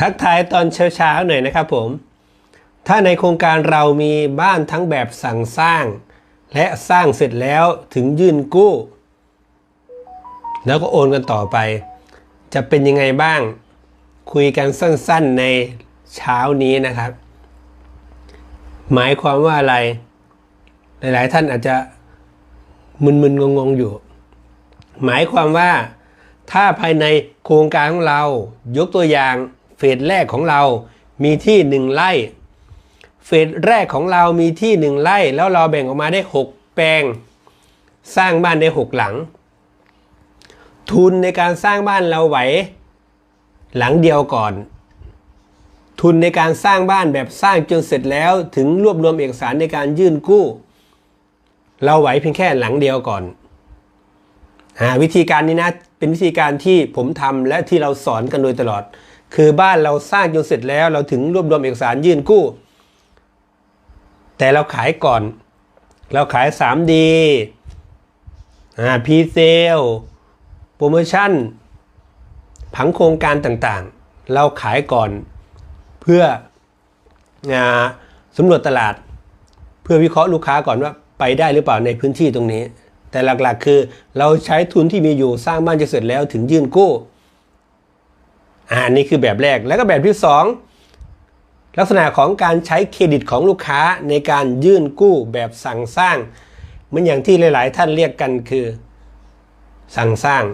ทักทายตอนเช้าๆหน่อยนะครับผม ถ้าในโครงการเรามีบ้านทั้งแบบสั่งสร้าง และสร้างเสร็จแล้วถึงยื่นกู้ แล้วก็โอนกันต่อไป จะเป็นยังไงบ้าง คุยกันสั้นๆในเช้านี้นะครับ หมายความว่าอะไร หลายๆท่านอาจจะมึนๆงงๆอยู่ หมายความว่าถ้าภายในโครงการของเรายกตัวอย่าง เฟสแรกของเรามีที่หนึ่งไร่เฟสแรกของเรามีที่หนึ่งไร่แล้วเราแบ่งออกมาได้ 6 แปลง สร้างบ้านได้ 6 หลัง ทุนในการสร้างบ้านเราไหว หลังเดียวก่อน ทุนในการสร้างบ้านแบบสร้างจนเสร็จแล้วถึงรวบรวมเอกสารในการยื่นกู้ เราไหวเพียงแค่หลังเดียวก่อนอวิธีการนี้นะเป็นวิธีการที่ผมทำและที่เราสอนกันโดยตลอด คือบ้านเราสร้างจนเสร็จแล้ว เราถึงรวบรวมเอกสารยื่นกู้ แต่เราขายก่อน เราขาย 3D อ่าพีเซลโปรโมชั่น ผังโครงการต่างๆ เราขายก่อนเพื่อสำรวจตลาด เพื่อวิเคราะห์ลูกค้าก่อนว่าไปได้หรือเปล่าในพื้นที่ตรงนี้ แต่หลักๆคือเราใช้ทุนที่มีอยู่สร้างบ้านจะเสร็จแล้วถึงยื่นกู้ อันนี้คือแบบแรกแล้วก็แบบที่สองลักษณะของการใช้เครดิตของลูกค้าในการยื่นกู้แบบสั่งสร้างเหมือนอย่างที่หลาย ๆ ท่านเรียกกันคือ สั่งสร้าง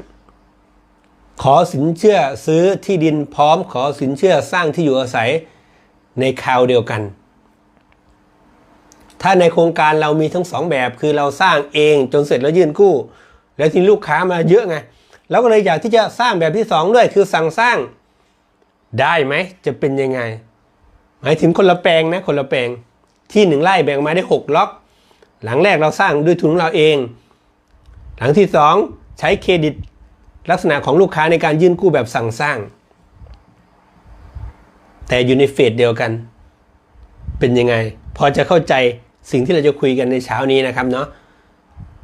ขอสินเชื่อซื้อที่ดินพร้อมขอสินเชื่อสร้างที่อยู่อาศัยในคราวเดียวกัน ถ้าในโครงการเรามีทั้งสองแบบคือเราสร้างเองจนเสร็จแล้วยื่นกู้ แล้วที่ลูกค้ามาเยอะไงเราก็เลยอยากที่จะสร้างแบบที่สองด้วยคือสั่งสร้าง ได้ไหมจะเป็นยังไง หมายถึงคนละแปลงนะคนละแปลงที่หนึ่งไร่แบ่งมาได้หกล็อก หลังแรกเราสร้างด้วยทุนของเราเอง หลังที่สองใช้เครดิตลักษณะของลูกค้าในการยื่นกู้แบบสั่งสร้าง แต่อยู่ในเฟสเดียวกัน เป็นยังไง พอจะเข้าใจสิ่งที่เราจะคุยกันในเช้านี้นะครับเนาะ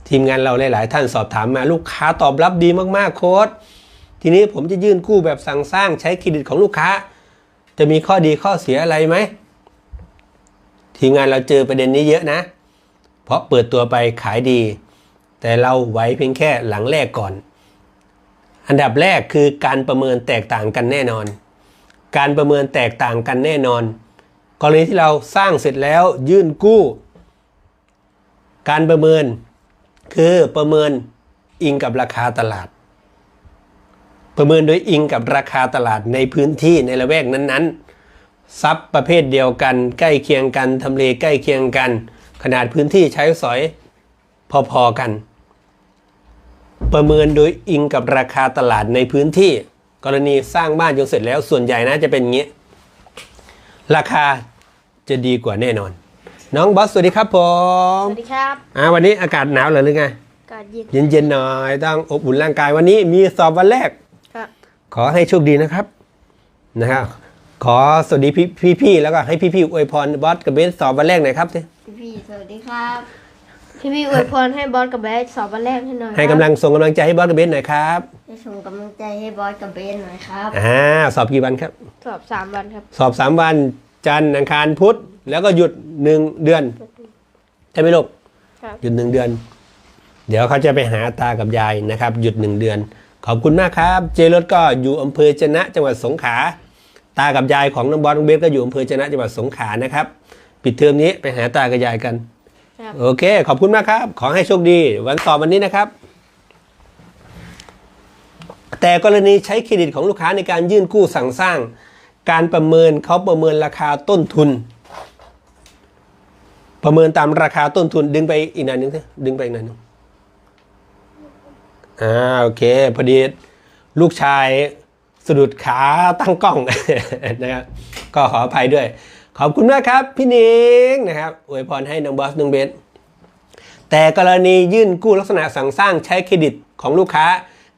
ทีมงานเราหลาย ๆ ท่านสอบถามมาลูกค้าตอบรับดีมาก ๆ โค้ด ทีนี้ผมจะยื่นกู้แบบสั่งสร้างใช้เครดิตของลูกค้า จะมีข้อดีข้อเสียอะไรไหมทีมงานเราเจอประเด็นนี้เยอะนะ เพราะเปิดตัวไปขายดี แต่เราไว้เพียงแค่หลังแรกก่อน อันดับแรกคือการประเมินแตกต่างกันแน่นอน การประเมินแตกต่างกันแน่นอน กรณีที่เราสร้างเสร็จแล้วยื่นกู้ การประเมินคือประเมินอิงกับราคาตลาด ประเมินโดยอิงกับราคาตลาดในพื้นที่ในละแวกนั้นๆทรัพย์ประเภทเดียวกัน ใกล้เคียงกันทำเลใกล้เคียงกัน ขนาดพื้นที่ใช้สอยพอๆกัน ประเมินโดยอิงกับราคาตลาดในพื้นที่ กรณีสร้างบ้านจนเสร็จแล้วส่วนใหญ่นะจะเป็นอย่างนี้ ราคาจะดีกว่าแน่นอน น้องบอสสวัสดีครับผสมวัสดีครับอ่าวันนี้อากาศหนาวเหรอหรือไงอากาศเย็นเย็นๆหน่อยต้องอบอุ่นร่างกายวันนี้มีสอบวันแรกครับ ขอให้โชคดีนะครับนะครับขอสวัสดีพี่พี่ๆแล้วก็ให้พี่พี่ๆอวยพรบอสกับเบสสอบวันแรกหน่อยครับสิพี่พี่สวัสดีครับพี่พี่อวยพรให้บอสกับเบสสอบวันแรกให้หน่อยครับให้กำลังส่งกำลังใจให้บอสกับเบสหน่อยครับให้ส่งกำลังใจให้บอสกับเบสหน่อยครับอ่าสอบกี่วันครับ สอบสามวันครับ สอบสามวันจันทร์อังคารพุธแล้วก็หยุดหนึ่งเดือนใช่ไหมลูกครับหยุดหนึ่งเดือน เดี๋ยวเขาจะไปหาตากับยายนะครับ หยุดหนึ่งเดือน ขอบคุณมากครับ เจรถก็อยู่อำเภอชนะจังหวัดสงขลาตากับยายของน้องบอลน้องเบสก็อยู่อำเภอชนะจังหวัดสงขลานะครับ ปิดเทอมนี้ไปหาตากับยายกัน ครับ โอเค ขอบคุณมากครับ ขอให้โชคดี วันสอบวันนี้นะครับ แต่กรณีใช้เครดิตของลูกค้าในการยื่นกู้สั่งสร้าง การประเมินเขาประเมินราคาต้นทุน ประเมินตามราคาต้นทุนดึงไปอีกหน่อยหนึงสิดึงไปอีกหน่อยหนึง อ่าโอเค พอดีลูกชายสะดุดขาตั้งกล้องนะครับก็ขออภัยด้วย ขอบคุณมากครับพี่นิงนะครับอวยพรให้น้องบอสน้องเบสแต่กรณียื่นกู้ลักษณะสั่งสร้างใช้เครดิตของลูกค้า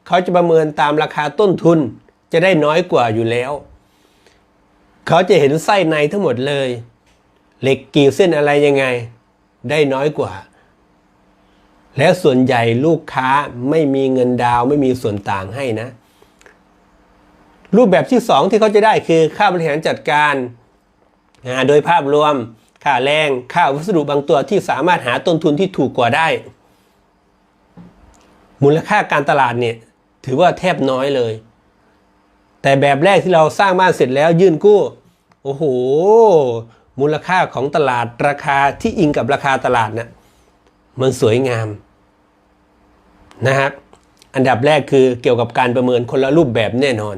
เขาจะประเมินตามราคาต้นทุนจะได้น้อยกว่าอยู่แล้ว เขาจะเห็นไส้ในทั้งหมดเลย เหล็กกี่เส้นอะไรยังไง ได้น้อยกว่า แล้วส่วนใหญ่ลูกค้าไม่มีเงินดาวไม่มีส่วนต่างให้นะ รูปแบบที่สองที่เขาจะได้คือค่าบริหารจัดการอ่าโดยภาพรวมค่าแรงค่าวัสดุบางตัวที่สามารถหาต้นทุนที่ถูกกว่าได้ มูลค่าการตลาดเนี่ยถือว่าแทบน้อยเลย แต่แบบแรกที่เราสร้างบ้านเสร็จแล้วยื่นกู้ โอ้โห มูลค่าของตลาดราคาที่อิงกับราคาตลาดน่ะ มันสวยงามนะครับอันดับแรกคือเกี่ยวกับการประเมินคนละรูปแบบแน่นอน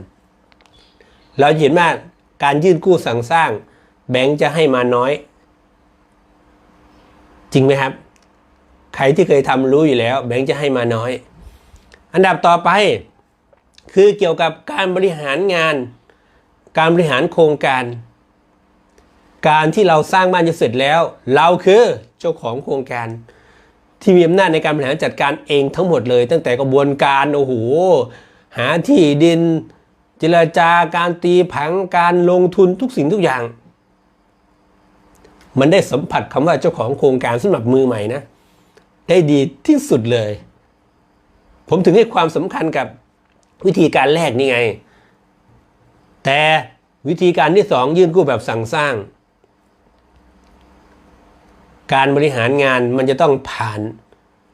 เราเห็นว่าการยื่นกู้สั่งสร้าง แบงค์จะให้มาน้อย จริงไหมครับ ใครที่เคยทำรู้อยู่แล้ว แบงค์จะให้มาน้อย อันดับต่อไป คือเกี่ยวกับการบริหารงาน การบริหารโครงการ การที่เราสร้างบ้านจะเสร็จแล้ว เราคือเจ้าของโครงการ ที่มีอำนาจในการบริหารจัดการเองทั้งหมดเลย ตั้งแต่กระบวนการโอ้โหหาที่ดิน เจรจาการตีผังการลงทุนทุกสิ่งทุกอย่าง มันได้สัมผัสคำว่าเจ้าของโครงการสำหรับมือใหม่นะ ได้ดีที่สุดเลย ผมถึงให้ความสำคัญกับวิธีการแรกนี่ไง แต่วิธีการที่สองยื่นกู้แบบสั่งสร้าง การบริหารงานมันจะต้องผ่าน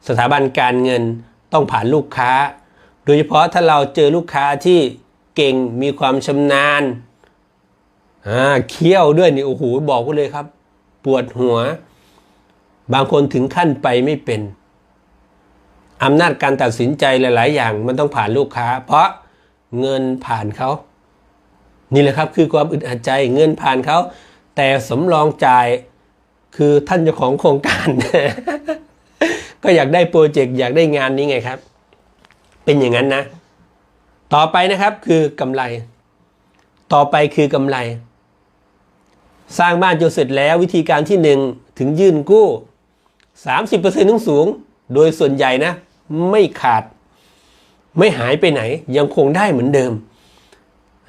สถาบันการเงิน ต้องผ่านลูกค้า โดยเฉพาะถ้าเราเจอลูกค้าที่เก่งมีความชำนาญอ่าเคี่ยวด้วยนี่โอ้โหบอกไว้เลยครับ ปวดหัว บางคนถึงขั้นไปไม่เป็นอำนาจการตัดสินใจหลาย ๆ อย่างมันต้องผ่านลูกค้า เพราะเงินผ่านเขานี่แหละครับคือความอึดอัดใจเงินผ่านเขาแต่สำรองจ่าย คือท่านเจ้าของโครงการ ก็อยากได้โปรเจกต์อยากได้งานนี้ไงครับ เป็นอย่างนั้นนะ ต่อไปนะครับคือกำไร ต่อไปคือกำไร สร้างบ้านจนเสร็จแล้ววิธีการที่หนึ่งถึงยื่นกู้ 30%ทั้งสูง โดยส่วนใหญ่นะ ไม่ขาด ไม่หายไปไหน ยังคงได้เหมือนเดิม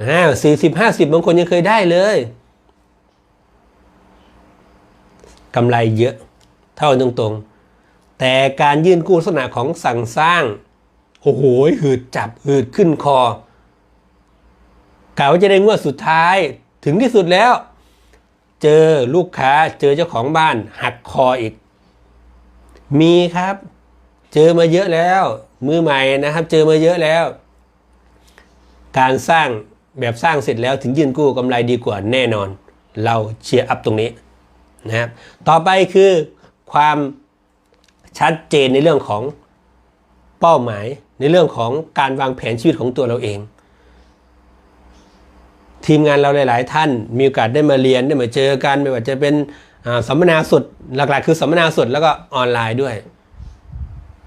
อ่าสี่สิบห้าสิบบางคนยังเคยได้เลย กำไรเยอะ เท่าตรงๆ แต่การยื่นกู้ลักษณะของสั่งสร้าง โอ้โหหืดจับหืดขึ้นคอกะว่าจะได้งวดสุดท้ายถึงที่สุดแล้ว เจอลูกค้าเจอเจ้าของบ้านหักคออีก มีครับ เจอมาเยอะแล้ว มือใหม่นะครับ เจอมาเยอะแล้ว การสร้างแบบสร้างเสร็จแล้วถึงยื่นกู้กำไรดีกว่าแน่นอน เราเชียร์อัพตรงนี้ นะครับต่อไปคือความชัดเจนในเรื่องของเป้าหมาย ในเรื่องของการวางแผนชีวิตของตัวเราเอง ทีมงานเราหลาย ๆ ท่านมีโอกาสได้มาเรียนได้มาเจอกันไม่ว่าจะเป็นสัมมนาสดหลัก ๆ คือสัมมนาสดแล้วก็ออนไลน์ด้วย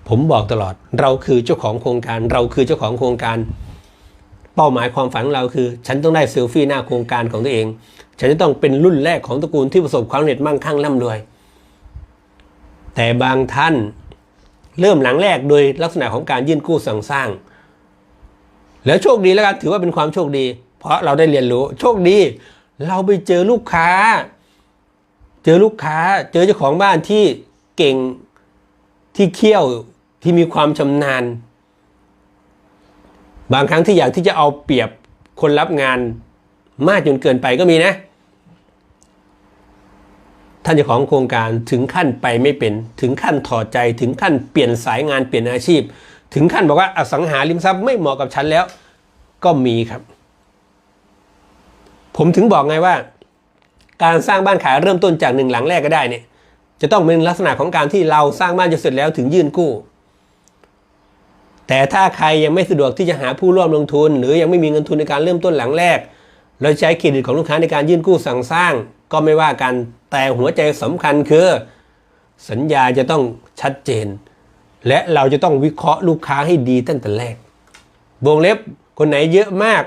ผมบอกตลอดเราคือเจ้าของโครงการ เราคือเจ้าของโครงการ เป้าหมายความฝันของเราคือ ฉันต้องได้เซลฟี่หน้าโครงการของตัวเอง ฉันจะต้องเป็นรุ่นแรกของตระกูลที่ประสบความสำเร็จมั่งคั่งร่ำรวย แต่บางท่านเริ่มหลังแรกโดยลักษณะของการยื่นกู้สั่งสร้าง แล้วโชคดีแล้วกันถือว่าเป็นความโชคดี เพราะเราได้เรียนรู้โชคดี เราไปเจอลูกค้า เจอลูกค้า เจอเจ้าของบ้านที่เก่งที่เขี้ยวที่มีความชำนาญ บางครั้งที่อยากที่จะเอาเปรียบคนรับงานมากจนเกินไปก็มีนะ ท่านเจ้าของโครงการถึงขั้นไปไม่เป็น ถึงขั้นถอดใจถึงขั้นเปลี่ยนสายงานเปลี่ยนอาชีพ ถึงขั้นบอกว่าอสังหาริมทรัพย์ไม่เหมาะกับฉันแล้ว ก็มีครับ ผมถึงบอกไงว่า การสร้างบ้านขายเริ่มต้นจากหนึ่งหลังแรกก็ได้เนี่ยจะต้องเป็นลักษณะของการที่เราสร้างบ้านจนเสร็จแล้วถึงยื่นกู้ แต่ถ้าใครยังไม่สะดวกที่จะหาผู้ร่วมลงทุน หรือยังไม่มีเงินทุนในการเริ่มต้นหลังแรก เราใช้เครดิตของลูกค้าในการยื่นกู้สั่งสร้าง ก็ไม่ว่ากันแต่หัวใจสำคัญคือ สัญญาจะต้องชัดเจน และเราจะต้องวิเคราะห์ลูกค้าให้ดีตั้งแต่แรกวงเล็บคนไหนเยอะมาก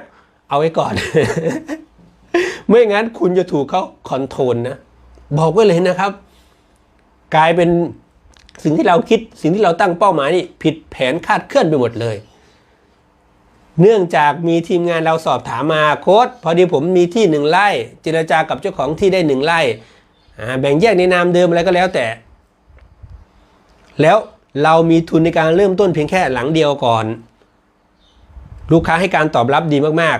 เอาไว้ก่อน ไม่งั้นคุณจะถูกเขาคอนโทรลนะ บอกไว้เลยนะครับ กลายเป็น สิ่งที่เราคิดสิ่งที่เราตั้งเป้าหมายนี่ผิดแผนคาดเคลื่อนไปหมดเลย เนื่องจากมีทีมงานเราสอบถามมาโค้ดพอดีผมมีที่หนึ่งไร่เจรจากับเจ้าของที่ได้หนึ่งไร่แบ่งแยกในนามเดิมอะไรก็แล้วแต่ แล้วเรามีทุนในการเริ่มต้นเพียงแค่หลังเดียวก่อน ลูกค้าให้การตอบรับดีมาก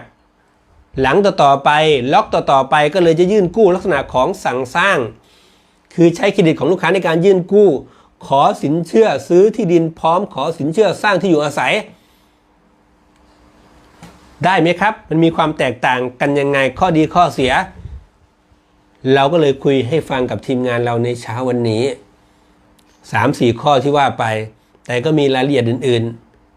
ๆ หลังต่อๆไปล็อกต่อๆไปก็เลยจะยื่นกู้ลักษณะของสั่งสร้าง คือใช้เครดิตของลูกค้าในการยื่นกู้ ขอสินเชื่อซื้อที่ดินพร้อมขอสินเชื่อสร้างที่อยู่อาศัย ได้ไหมครับ มันมีความแตกต่างกันยังไงข้อดีข้อเสีย เราก็เลยคุยให้ฟังกับทีมงานเราในเช้าวันนี้สามสี่ข้อที่ว่าไป แต่ก็มีรายละเอียดอื่น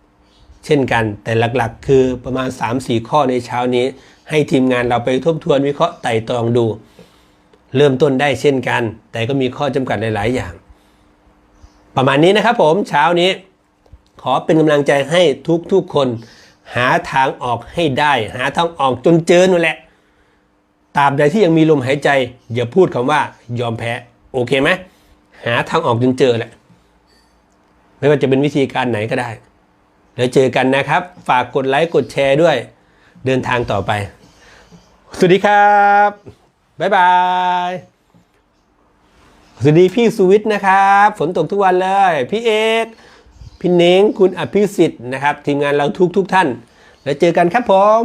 ๆ เช่นกันแต่หลักๆ คือประมาณ 3-4 ข้อในเช้านี้ ให้ทีมงานเราไปทบทวนวิเคราะห์ไต่ตรองดู เริ่มต้นได้เช่นกัน แต่ก็มีข้อจำกัดหลาย ๆ อย่าง ประมาณนี้นะครับผมเช้านี้ ขอเป็นกำลังใจให้ทุกๆคน หาทางออกให้ได้ หาทางออกจนเจอนั่นแหละตราบใดที่ยังมีลมหายใจ อย่าพูดคำว่ายอมแพ้ โอเคไหมหาทางออกจนเจอแหละ ไม่ว่าจะเป็นวิธีการไหนก็ได้แล้วเจอกันนะครับ ฝากกดไลค์กดแชร์ด้วย เดินทางต่อไป สวัสดีครับ บ๊ายบาย สวัสดีพี่สุวิทย์นะครับ ฝนตกทุกวันเลย พี่เอก พี่เน้งคุณอภิสิทธิ์นะครับ ทีมงานเราทุกทุกท่าน แล้วเจอกันครับผม